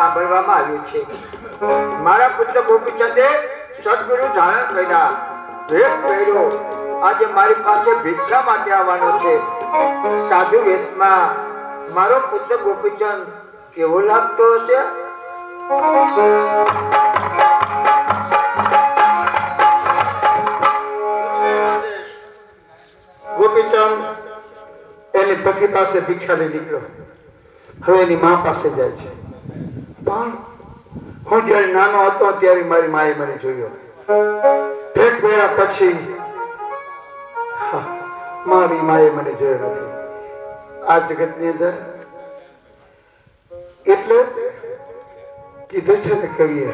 સાંભળવામાં આવ્યું છે. મારા પુત્ર ગોપીચંદે સદગુરુ ધારણ કર્યા. હે પહેર્યો. આજે મારી પાસે ભિક્ષા માટે આવવાનો છે. સાધુ વેશમાં મારો પુત્ર ગોપીચંદ કેવો લાગતો હશે? ગોપીચંદ, એની પતિ પાસે ભિક્ષા લઈ નીકળ્યો હવે એની મા પાસે જાય છે. પણ હું જ્યારે નાનો હતો, ત્યારે મારી માએ મને જોયો. ભેટ ભેળા પછી મારી માએ મને જોયો નથી. આ જગતની અંદર એટલે કીધું છે ને કવિએ,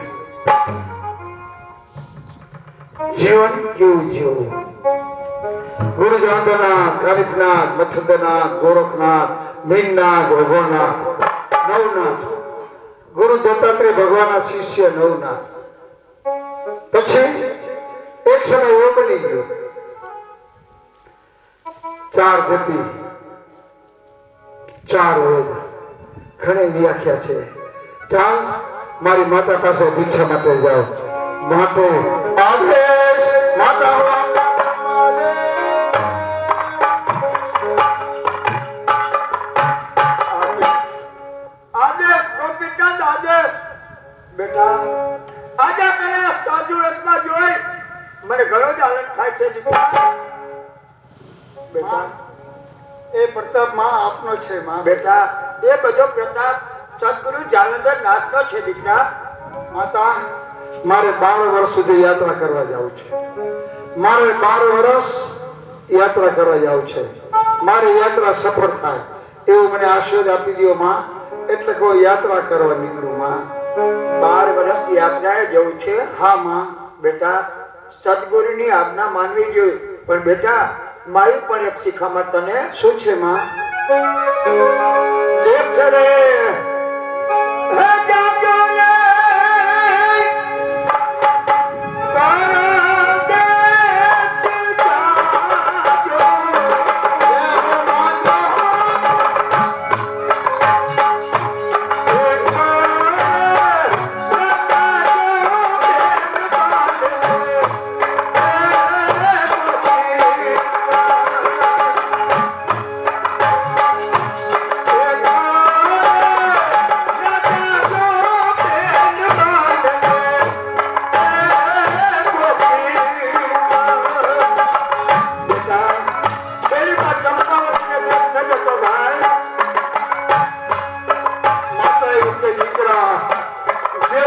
જીવન કેવું જીવવું? ગુરુ જાંબનાથ ગરીબનાથ મચ્છદનાથ ગોરખનાથ, મીનનાથ ભગવાનાથ નવનાથ ગુરુ દત્તાત્રેય ભગવાનના શિષ્ય નવનાથ. પછી એક સમય એવો બની ગયો. ચાર જતી. ચાર વેદ. ઘણી વ્યાખ્યા છે. ચાલ, મારી માતા પાસે ભિક્ષા માટે જાઓ. માટે આદેશ મને ઘણો જ આનંદ થાય છે બેટા, એ પ્રતાપમાં આપનો છે, માં. બેટા, એ બધો પ્રતાપ સદગુરુ જાલંધર નાથનો છે, દીકરા. માતા, મારે બાર વર્ષ સુધી યાત્રા કરવા જવું છે. મારે બાર વર્ષ યાત્રા કરવા જવું છે. મારી યાત્રા સફળ થાય. એવું મને આશીર્વાદ આપી દો માં. એટલે કોઈ યાત્રા કરવા નીકળું, માં. બાર વર્ષ યાત્રાએ જવું છે. હા, માં. બેટા સદગુરુની આજ્ઞા માનવી જોઈએ. પણ બેટા મારી પણ એક શિખામણ તને શું છે માં?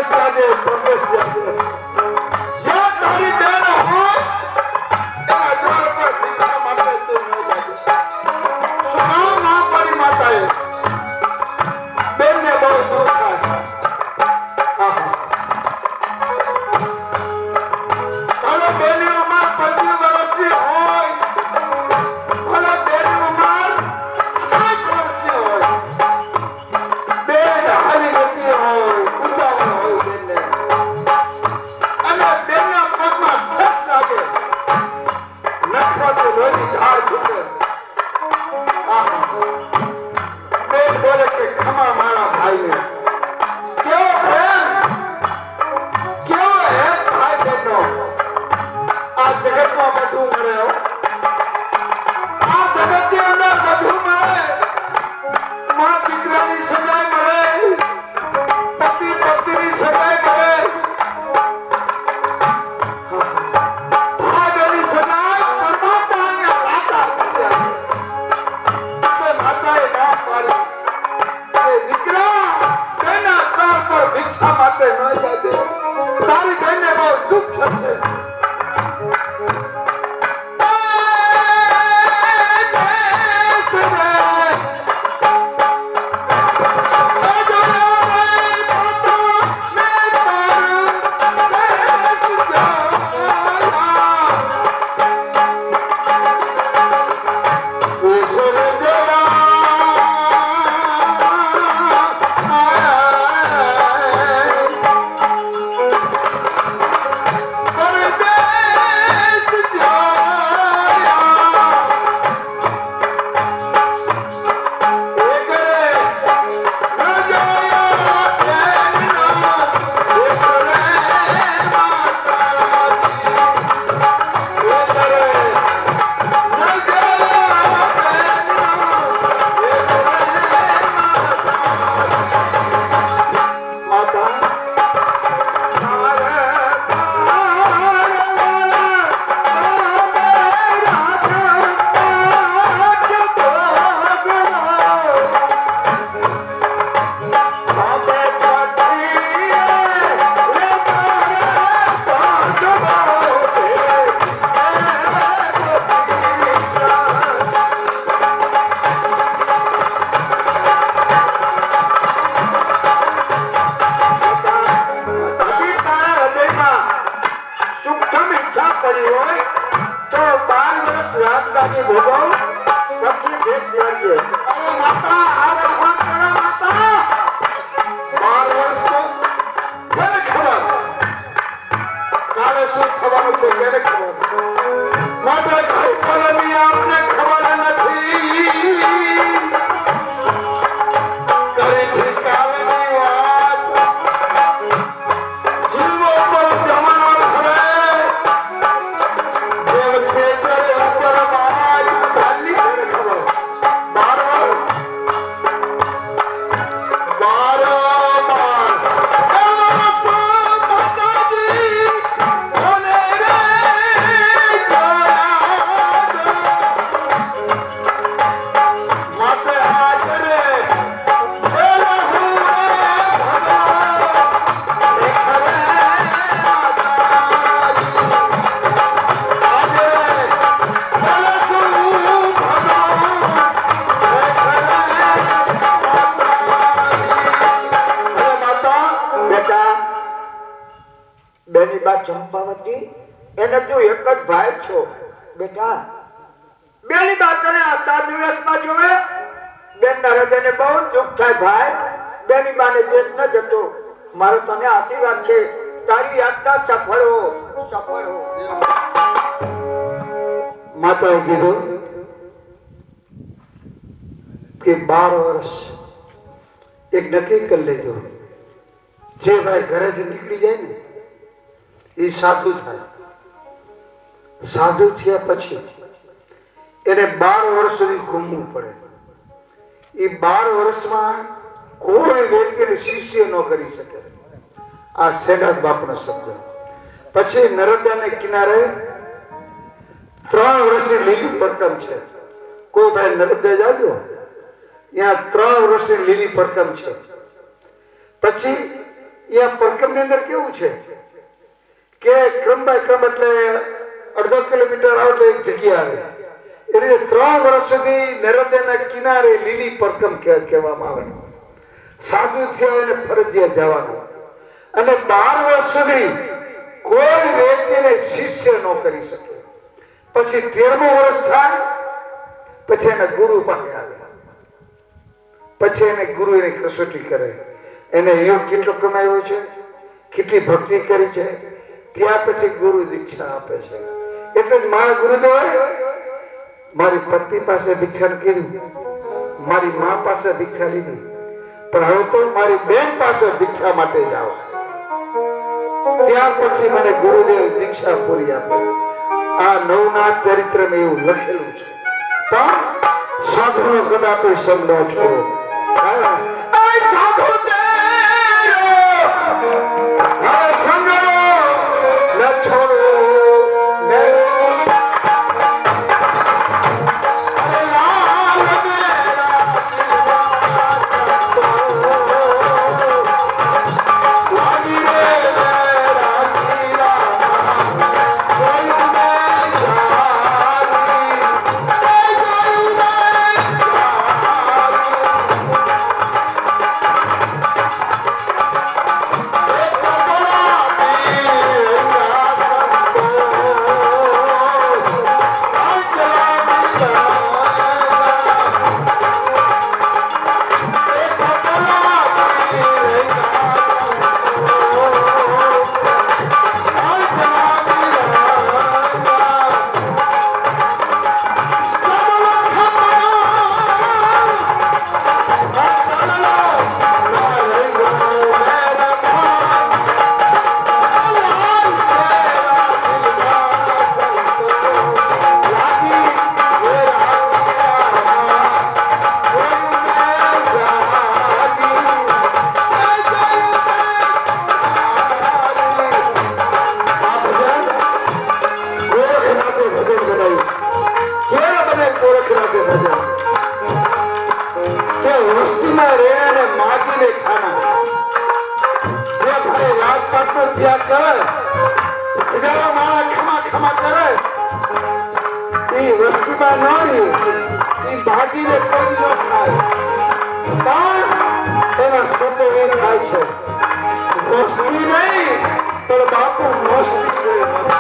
જે જાજે બા ચંપાવતી એને તું એક જ ભાઈ છો, બેટા, બેની બાતને આ ચાર દિવસમાં જોવે, બેન ના હૃદયને બહુ દુઃખ થાય ભાઈ, બેની બાને દેશ ન જતો. મારો તને આશીર્વાદ છે, તારી યાત્રા સફળ હો સફળ હો. માતાએ કીધું કે બાર વર્ષ એક નક્કી કરી લેજો. જે ભાઈ ઘરેથી નીકળી જાય ને એ સાધુ થાય. સાધુ થયા પછી એને બાર વર્ષ સુધી ઘૂમવું પડે. એ બાર વર્ષમાં કોઈ વ્યક્તિને શિષ્ય ન કરી શકે. આ સેનાથ બાપનો શબ્દ. પછી નર્મદાને કિનારે ત્રણ વર્ષની લીલી પરકમ છે. કોઈ ભાઈ નર્મદા જાજો. ત્યાં ત્રણ વર્ષની લીલી પરકમ છે. પછી એ પરકમની અંદર કેવું છે? કે ક્રમ બાય ક્રમ એટલે અડધો કિલોમીટર આવે એટલે એક જગ્યા આવે. એ રીતે ત્રણ વર્ષ સુધી નર્મદાના કિનારે લીલી પરકમ કહેવા- કહેવામાં આવે. સાધુ થયા એને ફરજિયાત જવાનું. અને બાર વર્ષ સુધી કોઈ વ્યક્તિને શિષ્ય ન કરી શકે. પછી તેરમું વર્ષ થાય, પછી એને ગુરુ પાસે આવે પછી એને ગુરુ એની કસોટી કરે. એને યોગ કેટલો કમાયો છે? કેટલી ભક્તિ કરી છે? ત્યાં પછી ગુરુ દીક્ષા આપે છે. એટલે જ મારા ગુરુદેવ મારી પત્ની પાસે ભિક્ષા કીધું. મારી મા પાસે ભિક્ષા લીધી. પણ હવે તો મારી બેન પાસે ભિક્ષા માટે જાઓ ત્યાર પછી મને ગુરુદેવ દીક્ષા પૂરી આપે. આ નવનાથ ચરિત્રમાં એવું લખેલું છે. પણ સાધુનો કદાપી સંગ ન છોડો સાધુ એ વસ્તીમાં ન રહી એ ભાગીને પણ એના શબ્દ એ થાય છે. વસ્તી નહીં, પણ બાપુ મસ્તી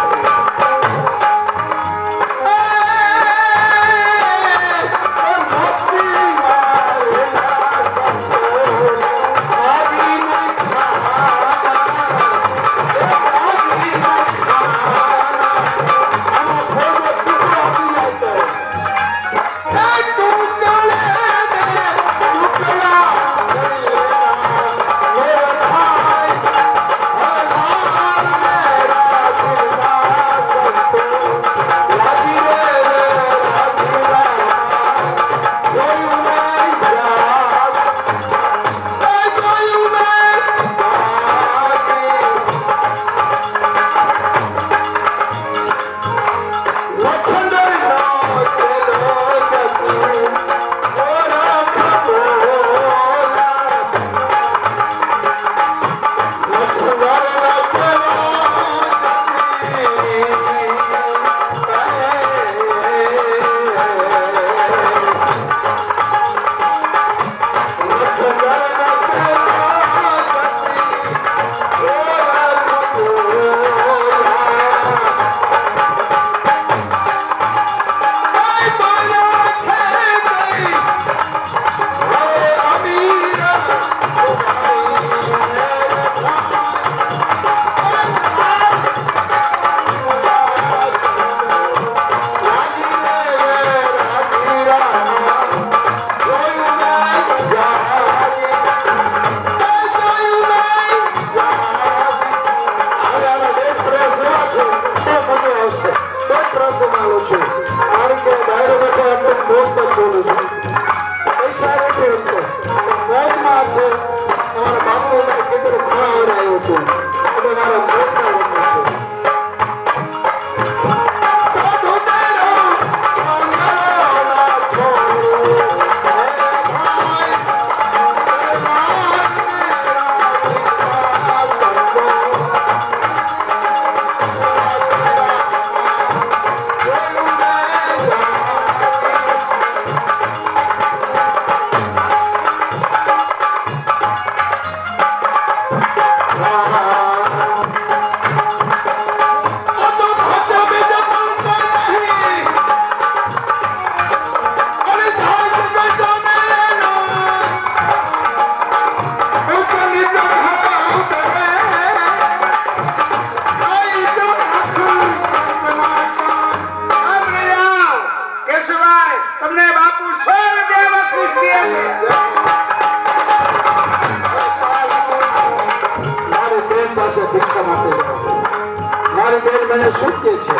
બેન મને શું કહે છે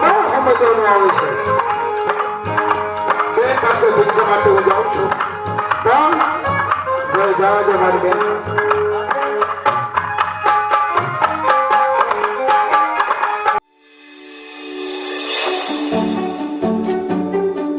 બહુ સમજવાનું આવે છે? બે પાસે ભિક્ષા માટે હું જાઉં છું. પણ, જય દે મારી બેન.